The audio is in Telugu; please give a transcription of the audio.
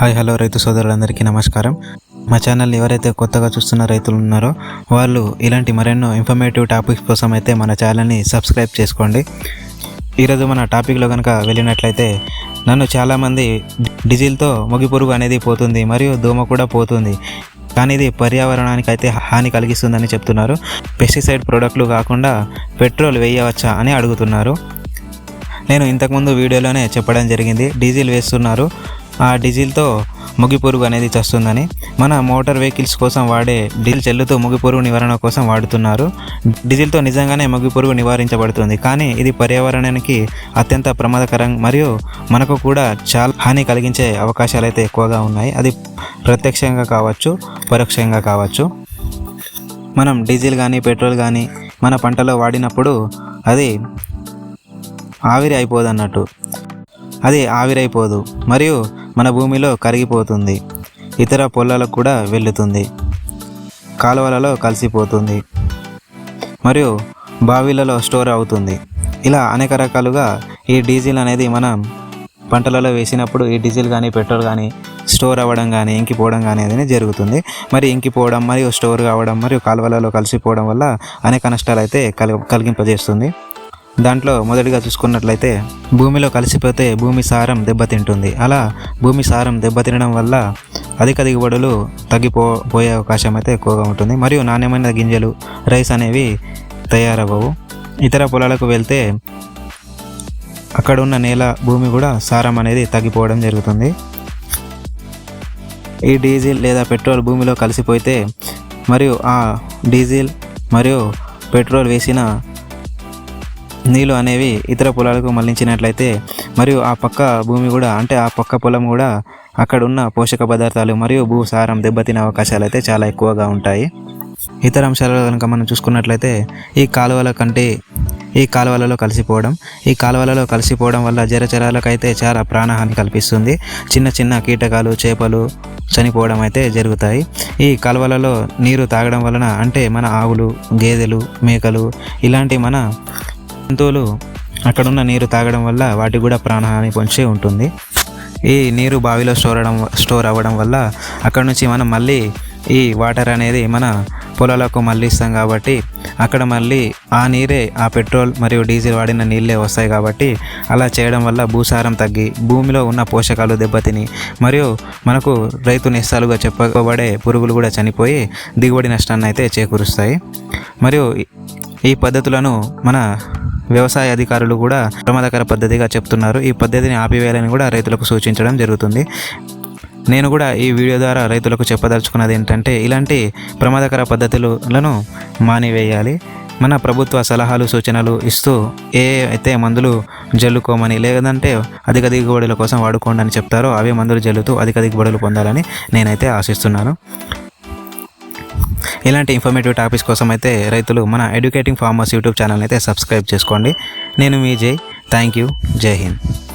హాయ్ హలో రైతు సోదరులందరికీ నమస్కారం. మా ఛానల్ ఎవరైతే కొత్తగా చూస్తున్న రైతులు ఉన్నారో వాళ్ళు ఇలాంటి మరెన్నో ఇన్ఫర్మేటివ్ టాపిక్స్ కోసం అయితే మన ఛానల్ని సబ్స్క్రైబ్ చేసుకోండి. ఈరోజు మన టాపిక్లో కనుక వెళ్ళినట్లయితే నన్ను చాలామంది డీజిల్తో మొగి పురుగు అనేది పోతుంది మరియు దోమ కూడా పోతుంది. కానీ ఇది పర్యావరణానికి అయితే హాని కలిగిస్తుందని చెప్తున్నారు. పెస్టిసైడ్ ప్రోడక్ట్లు కాకుండా పెట్రోల్ వేయవచ్చా అని అడుగుతున్నారు. నేను ఇంతకుముందు వీడియోలోనే చెప్పడం జరిగింది. డీజిల్ వేస్తున్నారు. ఆ డీజిల్తో ముగి పురుగు అనేది చస్తుందని. మన మోటార్ వెహికల్స్ కోసం వాడే డీజిల్ చెల్లుతో ముగి పురుగు నివారణ కోసం వాడుతున్నారు. డీజిల్తో నిజంగానే ముగిపురుగు నివారించబడుతుంది. కానీ ఇది పర్యావరణానికి అత్యంత ప్రమాదకరం మరియు మనకు కూడా చాలా హాని కలిగించే అవకాశాలు అయితే ఎక్కువగా ఉన్నాయి. అది ప్రత్యక్షంగా కావచ్చు పరోక్షంగా కావచ్చు. మనం డీజిల్ కానీ పెట్రోల్ కానీ మన పంటలో వాడినప్పుడు అది ఆవిరి అయిపోదన్నట్టు. అది ఆవిరైపోదు మరియు మన భూమిలో కరిగిపోతుంది. ఇతర పొలాలకు కూడా వెళ్తుంది కాలువలలో కలిసిపోతుంది. మరియు బావిలలో స్టోర్ అవుతుంది. ఇలా అనేక రకాలుగా ఈ డీజిల్ అనేది మనం పంటలలో వేసినప్పుడు ఈ డీజిల్ కానీ పెట్రోల్ కానీ స్టోర్ అవ్వడం కానీ ఇంకిపోవడం కానీ అనేది జరుగుతుంది. మరి ఇంకిపోవడం మరియు స్టోర్ కావడం మరియు కాలువలలో కలిసిపోవడం వల్ల అనేక నష్టాలు అయితే కలి కలిగింపజేస్తుంది. దాంట్లో మొదటిగా చూసుకున్నట్లయితే భూమిలో కలిసిపోతే భూమి సారం దెబ్బతింటుంది. అలా భూమి సారం దెబ్బతినడం వల్ల అధిక దిగుబడులు తగ్గిపో పోయే అవకాశం అయితే ఎక్కువగా ఉంటుంది. మరియు నాణ్యమైన గింజలు రైస్ అనేవి తయారవ్వవు. ఇతర పొలాలకు వెళ్తే అక్కడ ఉన్న నేల భూమి కూడా సారం అనేది తగ్గిపోవడం జరుగుతుంది. ఈ డీజిల్ లేదా పెట్రోల్ భూమిలో కలిసిపోతే మరియు ఆ డీజిల్ మరియు పెట్రోల్ వేసిన నీళ్ళు అనేవి ఇతర పొలాలకు మళ్ళించినట్లయితే మరియు ఆ పక్క భూమి కూడా అంటే ఆ పక్క పొలం కూడా అక్కడ ఉన్న పోషక పదార్థాలు మరియు భూసారం దెబ్బతినే అవకాశాలు అయితే చాలా ఎక్కువగా ఉంటాయి. ఇతర అంశాలలో కనుక మనం చూసుకున్నట్లయితే ఈ కాలువల కంటే ఈ కాలువలలో కలిసిపోవడం ఈ కాలువలలో కలిసిపోవడం వల్ల జలచరాలకైతే చాలా ప్రాణహాని కల్పిస్తుంది. చిన్న చిన్న కీటకాలు చేపలు చనిపోవడం అయితే జరుగుతాయి. ఈ కాలువలలో నీరు తాగడం వలన అంటే మన ఆవులు గేదెలు మేకలు ఇలాంటి మన జంతువులు అక్కడున్న నీరు తాగడం వల్ల వాటికి కూడా ప్రాణహాని పొంచి ఉంటుంది. ఈ నీరు బావిలో స్టోర్ అవడం స్టోర్ అవ్వడం వల్ల అక్కడ నుంచి మనం మళ్ళీ ఈ వాటర్ అనేది మన పొలాలకు మళ్ళీస్తాం కాబట్టి అక్కడ మళ్ళీ ఆ నీరే ఆ పెట్రోల్ మరియు డీజిల్ వాడిన నీళ్ళే వస్తాయి కాబట్టి అలా చేయడం వల్ల భూసారం తగ్గి భూమిలో ఉన్న పోషకాలు దెబ్బతిని మరియు మనకు రైతు నిస్సాలుగా చెప్పబడే పురుగులు కూడా చనిపోయి దిగుబడి నష్టాన్ని అయితే చేకూరుస్తాయి. మరియు ఈ పద్ధతులను మన వ్యవసాయ అధికారులు కూడా ప్రమాదకర పద్ధతిగా చెప్తున్నారు. ఈ పద్ధతిని ఆపివేయాలని కూడా రైతులకు సూచించడం జరుగుతుంది. నేను కూడా ఈ వీడియో ద్వారా రైతులకు చెప్పదలుచుకున్నది ఏంటంటే ఇలాంటి ప్రమాదకర పద్ధతులను మానివేయాలి. మన ప్రభుత్వ సలహాలు సూచనలు ఇస్తూ ఏ అయితే మందులు జల్లుకోమని లేదంటే అధిక దిగుబడుల కోసం వాడుకోండి అని చెప్తారో అవే మందులు జల్లుతూ అధిక దిగుబడులు పొందాలని నేనైతే ఆశిస్తున్నాను. ఇలాంటి ఇన్ఫర్మేటివ్ టాపిక్స్ కోసం అయితే రైతులు మన ఎడ్యుకేటింగ్ ఫార్మర్స్ యూట్యూబ్ ఛానల్ అయితే సబ్స్క్రైబ్ చేసుకోండి. నేను మీ జై థ్యాంక్ యూ జై హింద్